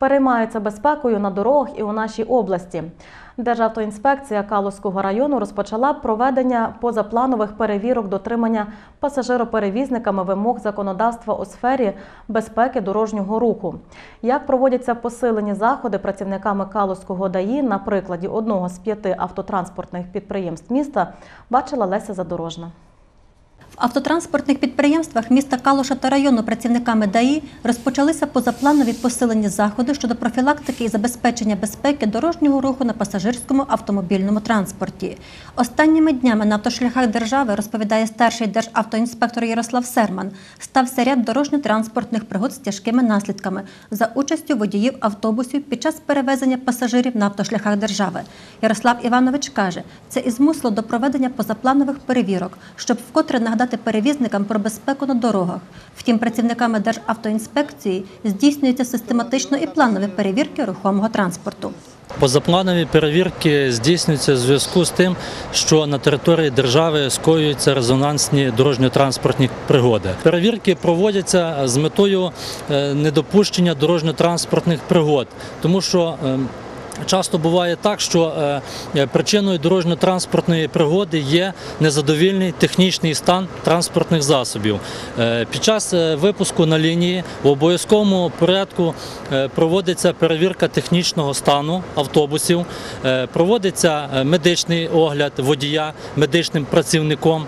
переймаються безпекою на дорогах і у нашій області. Державтоінспекція Калузького району розпочала проведення позапланових перевірок дотримання пасажироперевізниками вимог законодавства у сфері безпеки дорожнього руху. Як проводяться посилені заходи працівниками Калузького ДАІ на прикладі одного з п'яти автотранспортних підприємств міста, бачила Леся Задорожна. В автотранспортних підприємствах міста Калуша та району працівниками ДАІ розпочалися позапланові посилені заходи щодо профілактики і забезпечення безпеки дорожнього руху на пасажирському автомобільному транспорті. Останніми днями на автошляхах держави, розповідає старший державтоінспектор Ярослав Серман, стався ряд дорожньо-транспортних пригод з тяжкими наслідками за участю водіїв автобусів під час перевезення пасажирів на автошляхах держави. Ярослав Іванович каже, це і змусило до проведення позапланових перевірок, щоб вкотре нагадати перевізникам про безпеку на дорогах. Втім, працівниками Державтоінспекції здійснюються систематично і планові перевірки рухомого транспорту. Позапланові перевірки здійснюються в зв'язку з тим, що на території держави скоюються резонансні дорожньо-транспортні пригоди. Перевірки проводяться з метою е, недопущення дорожньо-транспортних пригод, тому що е, Часто буває так, що е, причиною дорожньо-транспортної пригоди є незадовільний технічний стан транспортних засобів. Е, Під час е, випуску на лінії в обов'язковому порядку е, проводиться перевірка технічного стану автобусів, е, проводиться е, медичний огляд водія медичним працівником.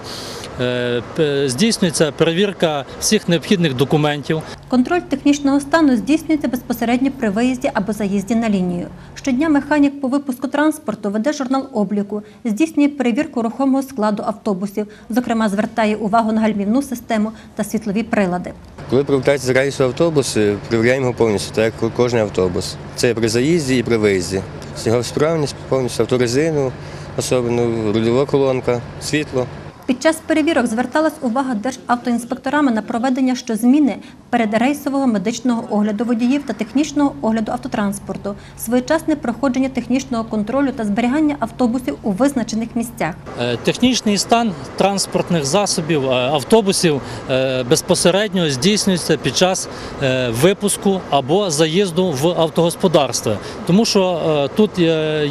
Е, Здійснюється перевірка всіх необхідних документів. Контроль технічного стану здійснюється безпосередньо при виїзді або заїзді на лінію. Щодня механік по випуску транспорту веде журнал обліку, здійснює перевірку рухомого складу автобусів, зокрема звертає увагу на гальмівну систему та світлові прилади. Коли привертається з рейсу автобус, е, перевіряємо його повністю, так як кожен автобус. Це при заїзді і при виїзді. Його справність повністю авторезину, особливо рульова колонка, світло. Під час перевірок зверталась увага державтоінспекторами на проведення щозміни передрейсового медичного огляду водіїв та технічного огляду автотранспорту, своєчасне проходження технічного контролю та зберігання автобусів у визначених місцях. Е, Технічний стан транспортних засобів е, автобусів е, безпосередньо здійснюється під час випуску або заїзду в автогосподарство, тому що тут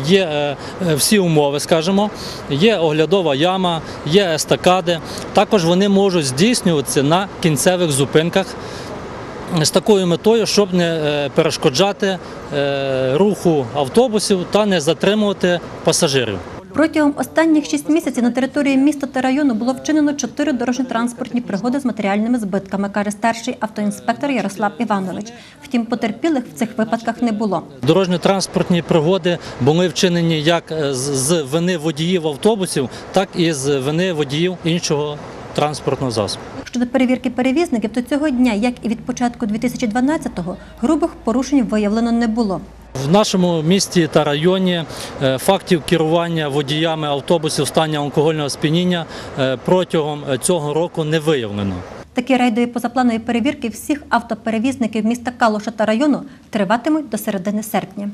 є всі умови, скажімо, є оглядова яма, є естакади. Також вони можуть здійснюватися на кінцевих зупинках. З такою метою, щоб не е, перешкоджати е, руху автобусів та не затримувати пасажирів. Протягом останніх шість місяців на території міста та району було вчинено чотири дорожньо-транспортні пригоди з матеріальними збитками, каже старший автоінспектор Ярослав Іванович. Втім, потерпілих в цих випадках не було. Дорожньо-транспортні пригоди були вчинені як е, з- з вини водіїв автобусів, так і з вини водіїв іншого транспортного засобу. Щодо перевірки перевізників, то цього дня, як і від початку 2012-го, грубих порушень виявлено не було. В нашому місті та районі е, фактів керування водіями автобусів в стані алкогольного сп'яніння е, протягом е, цього року не виявлено. Такі рейдові позапланові перевірки всіх автоперевізників міста Калуша та району триватимуть до середини серпня.